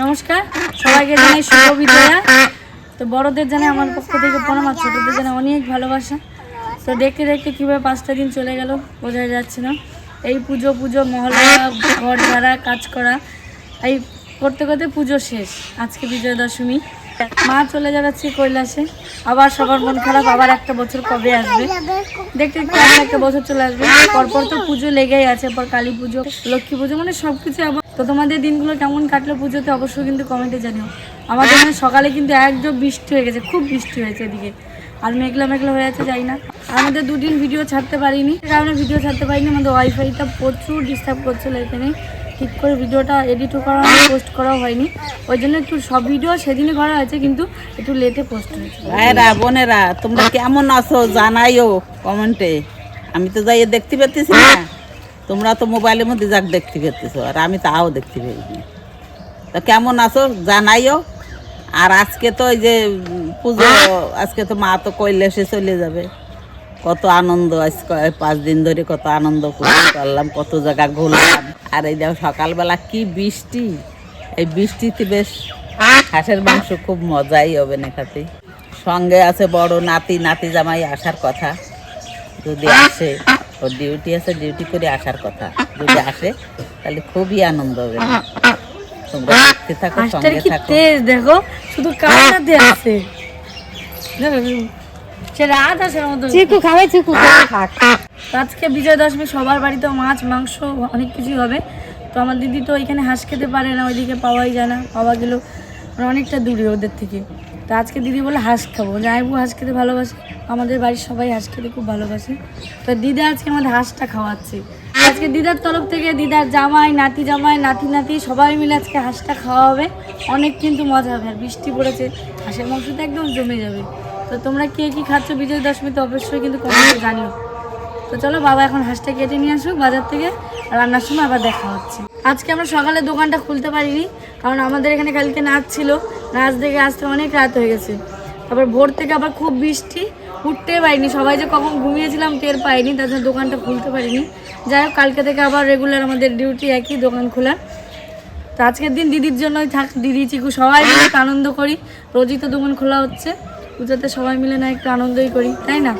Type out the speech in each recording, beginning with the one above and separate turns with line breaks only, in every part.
নমস্কার। সবাইকে জানাই শুভ বিজয়া তো বড়দের জানাই আমার পক্ষ থেকে প্রণাম আর ছোটদের জানাই অনেক ভালোবাসা। তো দেখতে দেখতে কীভাবে পাঁচটা দিন চলে গেল বোঝা যাচ্ছে না। এই পুজো পুজো, মহলা, ঘর ঝাড়া, কাজ করা, এই করতে করতে পুজো শেষ। আজকে বিজয়া দশমী মা চলে যাচ্ছে কৈলাসে। আবার সবার মন খারাপ, আবার একটা বছর কবে আসবে? দেখতে দেখতে একটা বছর চলে আসবে। পরপর তো পুজো লেগেই আছে পর কালী পুজো, লক্ষ্মী পুজো মানে সব কিছু আবার তো তোমাদের দিনগুলো কেমন কাটলো পুজোতে অবশ্যই কিন্তু কমেন্টে জানিও। আমাদের সকালে কিন্তু একদম বৃষ্টি হয়ে গেছে, খুব বৃষ্টি হয়েছে এদিকে। আর মেঘলা মেঘলা হয়ে আছে, যাই না। আমাদের দুদিন ভিডিও ছাড়তে পারিনি কারণে ভিডিও ছাড়তে পারিনি। আমাদের ওয়াইফাইটা প্রচুর ডিস্টার্ব করছিল এখানে। ঠিক করে ভিডিওটা এডিটও করা হয়নি পোস্ট করাও হয়নি। ওই জন্য একটু সব ভিডিও সেদিনই করা হয়েছে, কিন্তু একটু লেটে পোস্ট হয়েছে।
বোনেরা, তোমরা কেমন আছো জানাইও কমেন্টে আমি তো যাই দেখতে পেতেছি না। তোমরা তো মোবাইলের মধ্যে যাক দেখতে পেতেছো আর আমি তাও দেখতে পাইনি। তা কেমন আছো? জানাইও। আর আজকে তো ওই যে পুজো, আজকে তো মা তো কইলে কৈলাসে চলে যাবে। কত আনন্দ, আজকে পাঁচ দিন ধরে কত আনন্দ করতে পারলাম কত জায়গা ঘুরলাম। আর এই দেখো সকালবেলা কি বৃষ্টি। এই বৃষ্টিতে বেশ হাঁসের মাংস খুব মজাই হবে না খাতে। সঙ্গে আছে বড় নাতি নাতি জামাই আসার কথা। যদি আসে ওর ডিউটি আছে ডিউটি করে আসার কথা। যদি আসে তাহলে খুবই আনন্দ হবে। তোমরা দেখতে থাকো সঙ্গে থাকো।
দেখো? শুধু কান্নাতে আছে দেখো, সে রাত আসার মতো।
চিকু খাবে চিকু খাক।
আজকে বিজয় দশমী সবার বাড়িতে মাছ মাংস অনেক কিছুই হবে। তো আমার দিদি তো এখানে হাঁস খেতে পারে না ওইদিকে পাওয়াই যায় না। পাওয়া গেল অনেকটা দূরে ওদের থেকে। তো আজকে দিদি বলে হাঁস খাব। জামাইবু হাঁস খেতে ভালোবাসে? আমাদের বাড়ির সবাই হাঁস খেতে খুব ভালোবাসে। তো দিদা আজকে আমাদের হাঁসটা খাওয়াচ্ছে। আজকে দিদার তরফ থেকে দিদার জামাই, নাতি জামাই, নাতি নাতি সবাই মিলে আজকে হাঁসটা খাওয়া হবে অনেক কিন্তু মজা হবে, আর বৃষ্টি পড়েছে, হাঁসের মাংস তো একদম জমে যাবে। তো তোমরা কে কী খাচ্ছ বিজয় দশমীতে অবশ্যই কিন্তু কমেন্টে জানিও। তো চলো বাবা এখন হাঁসটা কেটে নিয়ে আসুক, বাজার থেকে রান্নার সময় আবার দেখা হচ্ছে। আজকে আমরা সকালে দোকানটা খুলতে পারিনি, কারণ আমাদের এখানে কালকে নাচ ছিল। নাচ দেখে আসতে অনেক রাত হয়ে গেছে। তারপর ভোর থেকে আবার খুব বৃষ্টি, উঠতে পারিনি। সবাই যে কখন ঘুমিয়েছিলাম টের পাইনি, তার জন্য দোকানটা খুলতে পারিনি। যাই হোক, কালকে থেকে আবার রেগুলার আমাদের ডিউটি একই দোকান খোলা। তো আজকের দিন দিদির জন্যই থাক, দিদি, চিকু, সবাই মিলে আনন্দ করি। রোজই তো দোকান খোলা হচ্ছে। পুজোতে সবাই মিলে না একটু আনন্দই করি, তাই না?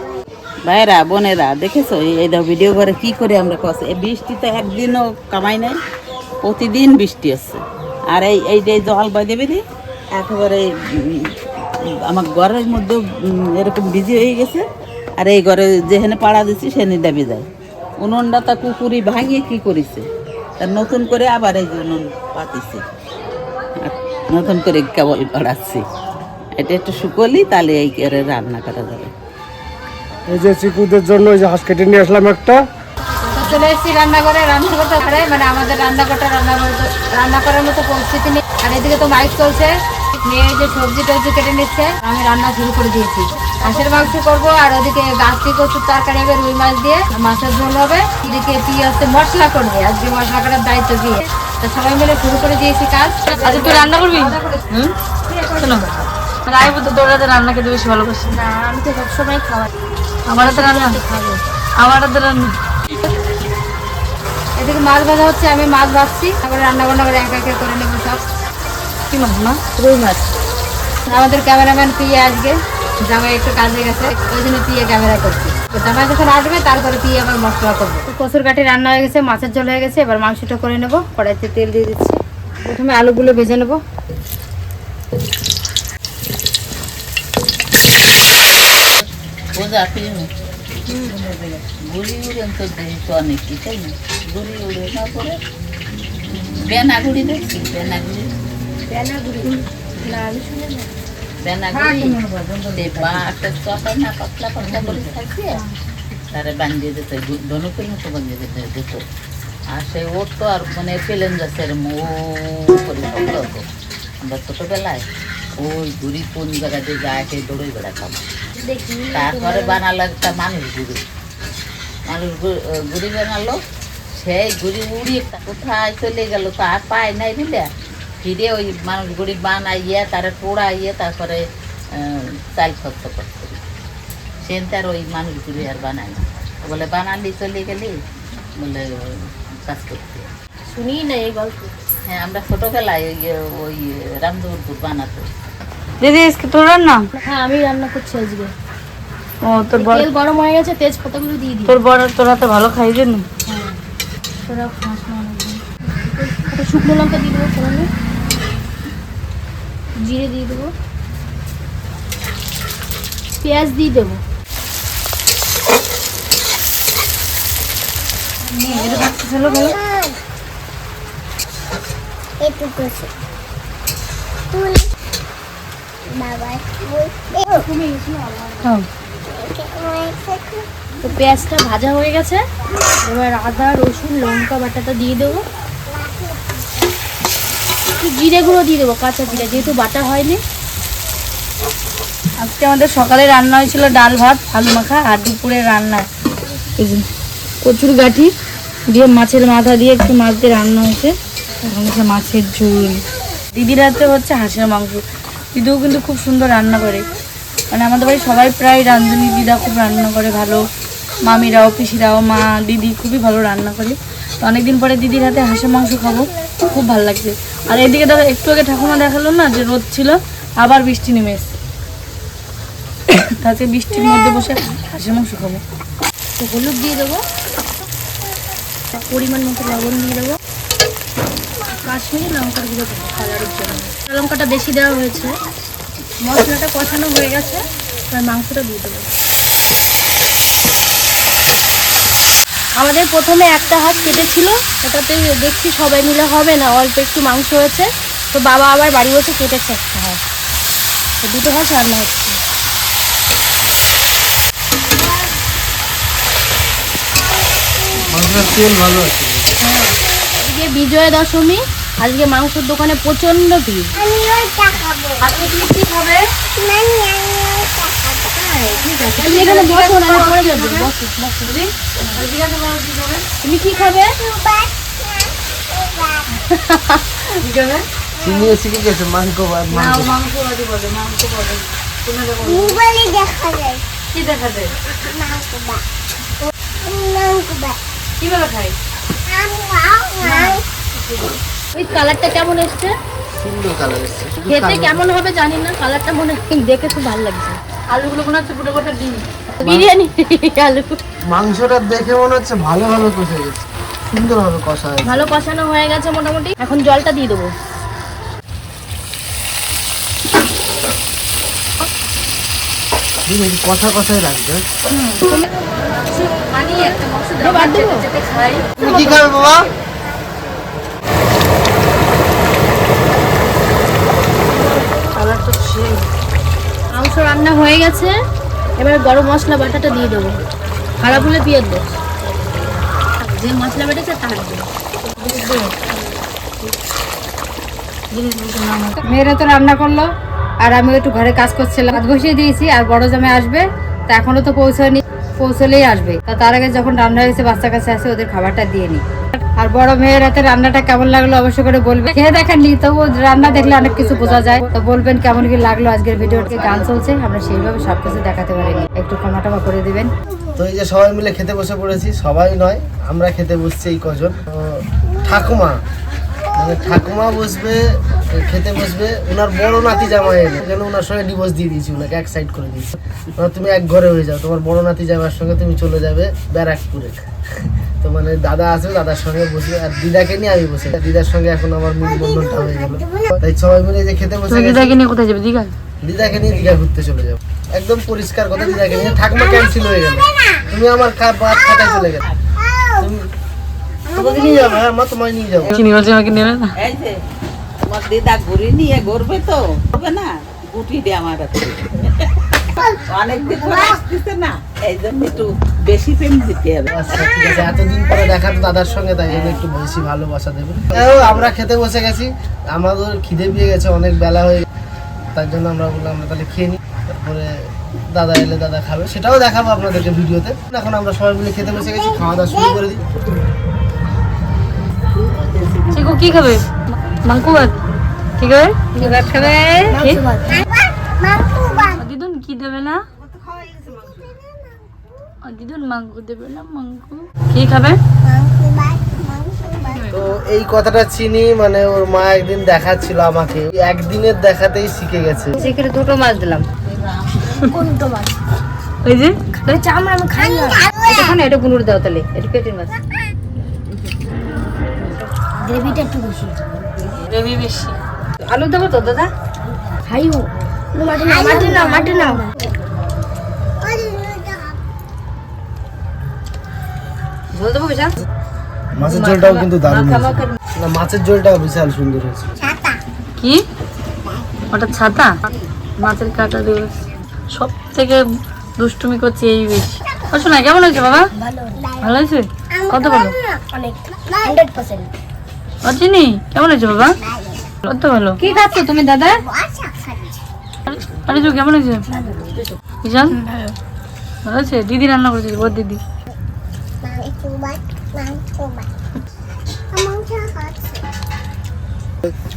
ভাইরা বোনেরা, দেখেছ? এই- দাও ভিডিও করে কি করে আমরা কষ্ট এই বৃষ্টি তো একদিনও কামাই নাই, প্রতিদিন বৃষ্টি আসছে আর এই এই জল বাজে বেঁধে একেবারে আমার ঘরের মধ্যে এরকম বিজি হয়ে গেছে। আর এই ঘরে যেখানে পাড়া দিচ্ছি সেখানে দাবি যায় উনুনটা তা কুকুরি ভাঙিয়ে কী করেছে? তার নতুন করে আবার এই যে উনুন পাতিছে। নতুন করে কেবল বাড়াচ্ছি এটা একটু শুকলি তাহলে এই করে রান্না করা যাবে।
এই যে চিকুদের জন্য এই যে হাঁস কেটে নিয়ে আসলাম একটা।
চলে এসেছি রান্না করে রান্না করতে পারে মানে আমাদের রান্না করতে রান্না করতে- রান্না করার মতো পরিস্থিতি নেই। আর এদিকে তো মাইক চলছে। মেয়ে যে সবজি টবজি কেটে নিচ্ছে আমি রান্না শুরু করে দিয়েছি। হাঁসের মাংস করব আর ওদিকে গাছটি কচুর তরকারি হবে রুই মাছ দিয়ে মাছের ঝোল হবে। এদিকে পিঁয়াজে মশলা করবে আজকে মশলা করার দায়িত্ব দিয়ে। তো সবাই মিলে শুরু করে দিয়েছি কাজ।
আচ্ছা তুই রান্না করবি? হুম? শোনো রায় তো তোর হাতে রান্না খেতে বেশি ভালোবাসি।
না আমি তো সবসময় খাওয়াই।
আমার হাতে রান্না? আমার হাতে রান্না?
এদিকে মাছ ভাজা হচ্ছে আমি মাছ ভাজছি। তারপরে রান্না বান্না করে একা একা করে নেব সব।
কি মাছ, মা?
রুই মাছ। আমাদের ক্যামেরাম্যান পিয়ে আসবে। জামাই একটু কাজে গেছে, ওই জন্য পিয়ে ক্যামেরা করছি তো যখন আসবে, তারপরে পিয়ে আবার মশলা করব। কচুর কাঠি রান্না হয়ে গেছে, মাছের ঝোল হয়ে গেছে, এবার মাংসটা করে নেব, কড়াইতে তেল দিয়ে দিচ্ছি। প্রথমে আলুগুলো ভেজে নেব।
বোঝা উড়েন তো দেখতো অনেকই তাই না? গুড়ি উড়ে না পরে বেনা দেখছি তারে বান্ধিয়ে দিতে ধনুকের মতো বান্ধিয়ে দিতে দিত আর সে ওর তো আর মানে পেলেন যাচ্ছে ও করে শব্দ হতো আমরা ছোটোবেলায় ওই গুড়ি কোন জায়গাতে যায় সেই দৌড়ে বেড়াতাম। তারপরে বানালো একটা মানুষ গুড়ি মানুষ গুড়ি বানালো। সেই গুড়ি উড়িয়ে কোথায় চলে গেল তো আর পায় নাই বুঝলে? ফিরে ওই মানুষ গুড়ি বানাইয়ে তারা টোড়াইয়ে তারপরে আহ, চাল খরচ করতে সেন তার ওই মানুষ গুড়ি আর বানায় না। বলে বানালি চলে গেলি? বলে কাজ করতে।
শুনি না এই গল্প।
হ্যাঁ আমরা ছোটবেলায় ওই ওই রামদুরপুর বানাতো।
দিদি তোর রান্না?
হ্যাঁ আমি রান্না করছি আজকে।
ও তোর বড়
তেল গরম হয়ে গেছে তেজপাতাগুলো দিয়ে দিই।
তোর বড় তোরা তো ভালো খাই জন্য?
তোরা খাস না। শুকনো লঙ্কা দিয়ে দেবো জিরে দিয়ে দেবো। পেঁয়াজ দিয়ে দেবো। পেঁয়াজটা ভাজা হয়ে গেছে। এবার আদা, রসুন, লঙ্কা বাটাটা দিয়ে দেবো। একটু জিরে গুঁড়ো দিয়ে দেবো, কাঁচা জিরে, যেহেতু বাটা হয়নি।
আজকে আমাদের সকালে রান্না হয়েছিল ডাল ভাত, আলু মাখা আর দুপুরে রান্না। কচুর গাঠি দিয়ে মাছের মাথা দিয়ে একটু মাছ দিয়ে রান্না হয়েছে। এখন হচ্ছে মাছের ঝোল। দিদির হাতে হচ্ছে হাঁসের মাংস। দিদিও কিন্তু খুব সুন্দর রান্না করে। মানে আমাদের বাড়ি সবাই প্রায় রাঁধুনি, দিদা খুব রান্না করে ভালো। মামিরাও, পিসিরাও, মা, দিদি খুবই ভালো রান্না করে। তো অনেকদিন পরে দিদির হাতে হাঁসের মাংস খাব। খুব ভালো লাগছে। আর এদিকে দেখো, একটু আগে ঠাকুমা দেখাল না যে রোদ ছিল, আবার বৃষ্টি নেমে এসছে। তাতে বৃষ্টির মধ্যে বসে হাঁসের মাংস খাব।
তো হলুদ দিয়ে দেবো পরিমাণ মতো লবণ দিয়ে দেবো। কাশ্মীরি লঙ্কার দেবো কালারের জন্য। লঙ্কাটা বেশি দেওয়া হয়েছে। মশলাটা কষানো হয়ে গেছে এবার মাংসটা দিয়ে দেবো। আমাদের প্রথমে একটা হাত কেটেছিল ওটাতে দেখছি সবাই মিলে হবে না অল্প একটু মাংস হয়েছে। তো বাবা আবার বাড়ি বসে কেটেছে একটা হাত। তো দুটো হাত রান্না হচ্ছে।
তেল ভালো আছে।
আজকে বিজয়া দশমী আজকে মাংসের দোকানে প্রচণ্ড ভিড়। তুমি কি খাবে? তুমি এখানে বসো না পড়ে যাবে। বসো বসো তুমি কি খাবে?
চিনিয়ে শিখে গেছে মাংস মাংস
মাংস বলে মাংস বলে কি দেখা যায় কীভাবে খাই
ওই কালারটা কেমন এসছে?
সুন্দর কালার এসছে
খেতে কেমন হবে জানি না কালারটা মনে দেখে খুব ভালো লাগছে।
আলুগুলো মনে হচ্ছে ডিম।
বিরিয়ানি আলু।
মাংসটা দেখে মনে হচ্ছে ভালোভাবে কষে গেছে। সুন্দরভাবে কষা হয়েছে।
ভালো কষানো হয়ে গেছে মোটামুটি। এখন জলটা দিয়ে দেবো।
কষা কষাই তুমি কি খাবে বাবা
কালার তো সেই
মাংস রান্না হয়ে গেছে, এবার গরম মশলা বাটাটা দিয়ে দেবো। খারাপ হলে দিয়ে দেবো। যে মশলা বেটেছে তার মেয়েরা তো রান্না করল, আর আমি একটু ঘরে কাজ করছিলাম। ভাত বসিয়ে দিয়েছি, আর বড় জামাই আসবে, তা এখনও তো পৌঁছায়নি, পৌঁছলেই আসবে। তা তার আগে যখন রান্না হয়েছে, বাচ্চা কাছে আসে, ওদের খাবারটা দিয়ে নি আর বড় মেয়ের হাতে রান্নাটা কেমন লাগল অবশ্যই করে বলবেন খেয়ে দেখেননি তবু রান্না দেখলে অনেক কিছু বোঝা যায়। তো বলবেন কেমন কি লাগল আজকের ভিডিওটি গান চলছে, আমরা সেইভাবে সবকিছু দেখাতে পারিনি। একটু ক্ষমা টমা করে দিবেন।
তো এই যে সবাই মিলে খেতে বসে পড়েছি, সবাই নয়, আমরা খেতে বসছি এই কজন। ঠাকুমা ঠাকুমা বসবে খেতে বসবে ওনার বড় নাতি জামাই এলো কেন ওনার সঙ্গে ডিভোর্স দিয়ে দিয়েছি ওনাকে এক সাইড করে দিয়েছি। তুমি এক ঘরে হয়ে যাও তোমার বড় নাতি জামাইয়ের সঙ্গে তুমি চলে যাবে ব্যারাকপুরে। তো মানে দাদা আসবে দাদার সঙ্গে বসবে আর দিদাকে নিয়ে আমি বসে দিদার সঙ্গে এখন আমার মিলবন্ধনটা হয়ে গেল। তাই সবাই মিলে যে খেতে বসে
দিদাকে নিয়ে কোথায় যাবে? দীঘা?
দিদাকে নিয়ে দীঘা ঘুরতে চলে যাও একদম পরিষ্কার কথা দিদাকে নিয়ে ঠাকুমা ক্যান্সেল হয়ে গেল। তুমি আমার খা ভাত খাটায় চলে গেলে। তোমাকে নিয়ে যাব হ্যাঁ মা তোমায় নিয়ে যাব।
চিনি মাছ আমাকে নেবে না?
এই যে তোমার দিদা ঘুরি নিয়ে ঘুরবে তো হবে না? গুটি দে আমার হাতে অনেকদিন পরে আসতেছে না এই জন্য একটু বেশি প্রেম দিতে হবে।
আচ্ছা ঠিক আছে এতদিন পরে দেখা তো দাদার সঙ্গে তাই জন্য একটু বেশি ভালোবাসা দেবে। আমরা খেতে বসে গেছি আমাদের খিদে পেয়ে গেছে অনেক বেলা হয়ে তার জন্য আমরা বললাম আমরা তাহলে খেয়ে নিই। তারপরে দাদা এলে দাদা খাবে সেটাও দেখাবো আপনাদেরকে ভিডিওতে। এখন আমরা সবাই মিলে খেতে বসে গেছি খাওয়া দাওয়া শুরু করে দিই।
কি খাবে? মাংস ভাত কি খাবে?
ভাত খাবে।
ও দিদুন কি দেবে না? দিদুন মাংস দেবে না মাংস। কি খাবে?
তো এই কথাটা চিনি মানে ওর মা একদিন দেখাচ্ছিল আমাকে। একদিনের দেখাতেই শিখে গেছে।
সেখানে দুটো মাছ দিলাম।
কোনটা মাছ?
ওই যে?
ওই চামড়া আমি খাই না।
এটা গুনুর দাও তাহলে এটা পেটের মাছ।
গ্রেভিটা একটু বেশি।
গ্রেভি বেশি। আলু দেবো তো দাদা?
খাইও। মাটি না মাটি না মাটি না
ঝোল দেবো বিশাল?
মাছের ঝোলটাও কিন্তু দারুণ না মাছের ঝোলটাও বিশাল সুন্দর হয়েছে।
কি? ওটা ছাতা? মাছের কাটা দিয়ে সব থেকে দুষ্টুমি করছে এই বেশি। শোনা কেমন হয়েছে বাবা? ভালো। হয়েছে? কত বলো
অনেক। হান্ড্রেড পার্সেন্ট
অচিনি কেমন হয়েছে বাবা? কত ভালো।
কি খাচ্ছ তুমি দাদা?
আরে কেমন হয়েছে বিশাল? ভালো আছে? দিদি রান্না করেছে ওর দিদি।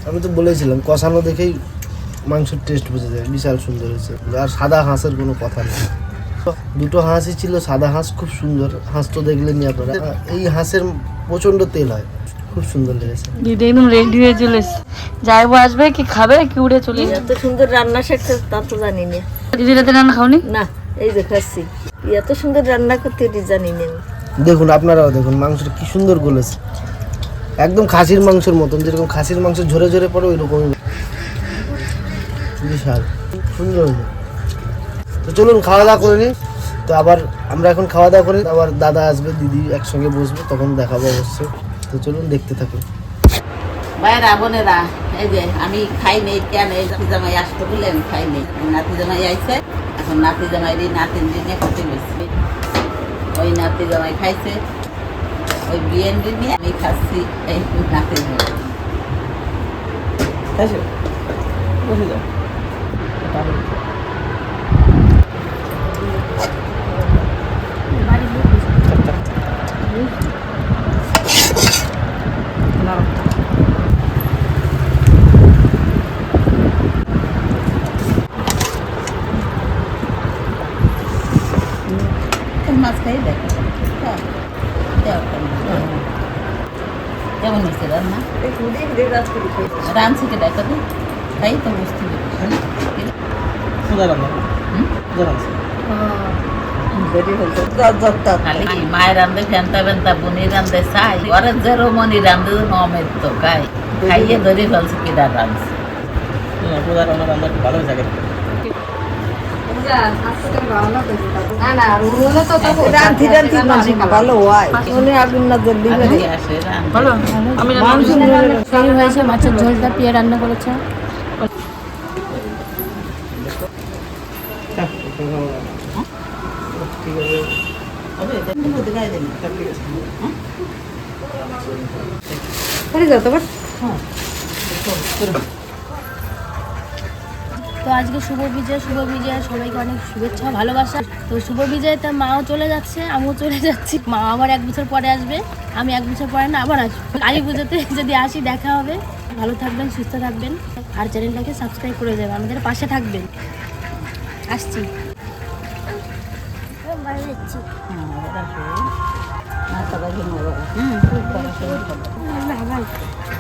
আমি তো বলেছিলাম কষানো দেখেই মাংসের টেস্ট বুঝে যায়। বিশাল সুন্দর হয়েছে। আর সাদা হাঁসের কোনো কথা নেই। দুটো হাঁসই ছিল সাদা হাঁস খুব সুন্দর। হাঁস তো দেখলেনই আপনারা। এই হাঁসের প্রচণ্ড তেল হয়। খুব সুন্দর লেগেছে।
দিদি একদম রেডি হয়ে চলে এসছে যাইবো আসবে কি খাবে কি উড়ে চলে?
এত সুন্দর রান্না শিখছে তা তো জানি না।
দিদি রাতে রান্না খাওনি?
না এই যে খাচ্ছি। এত সুন্দর রান্না করতে এটি জানি না
দেখুন আপনারাও দেখুন মাংসটা কি সুন্দর গলেছে। একদম খাসির মাংসের মতন যেরকম খাসির মাংস ঝরে ঝরে পড়ে ওই রকমই বিশাল সুন্দর হয়েছে। তো চলুন খাওয়া দাওয়া করে নিই। তো আবার আমরা এখন খাওয়া দাওয়া করি আবার দাদা আসবে দিদি একসঙ্গে বসবে তখন দেখাবো অবশ্যই। তো চলুন দেখতে থাকুন
ভাইরা বোনেরা এই যে আমি খাই নেই কেন এই নাতি জামাই আসতে বলে আমি খাই নেই নাতি জামাই আইছে এখন নাতি জামাই রে নাতিন দিনে খেতে বেশি ওই নাতি জামাই খাইছে ওই বিয়েন দিনে আমি খাচ্ছি এই নাতি জামাই? বসে যাও। এটা হলো। কোন মাছ খাই দেখো হ্যাঁ। দেও কেমন। কেমন হয়েছে রান্না? রাঁধছি কে দেখো তো খাই তো বুঝতে মায়ের রান্ধে ফেন্তা ফেন্তা বুনি রান্ধে চাই। ঘরের যে রমনি রান্ধে নমের তো খাই খাইয়ে ধরে ফেলছে কিনা রাঁধছে।
ভালো হয় মনে আগুন না জ্বললি
খালি আসে রাঁধে
ভালো আমি সেই হয়েছে মাছের ঝোলটা পিয়ে রান্না করেছে
করে যাও তোমার?
তো আজকে শুভ বিজয় শুভ বিজয় সবাইকে অনেক শুভেচ্ছা ভালোবাসা। তো শুভ বিজয় তার মাও চলে যাচ্ছে আমিও চলে যাচ্ছি। মা আবার এক বছর পরে আসবে আমি এক বছর পরে না আবার আসব। কালী পুজোতে যদি আসি দেখা হবে। ভালো থাকবেন সুস্থ থাকবেন। আর চ্যানেলটাকে সাবস্ক্রাইব করে দেবেন আমাদের পাশে থাকবেন। আসছি।
ভালো লাগছে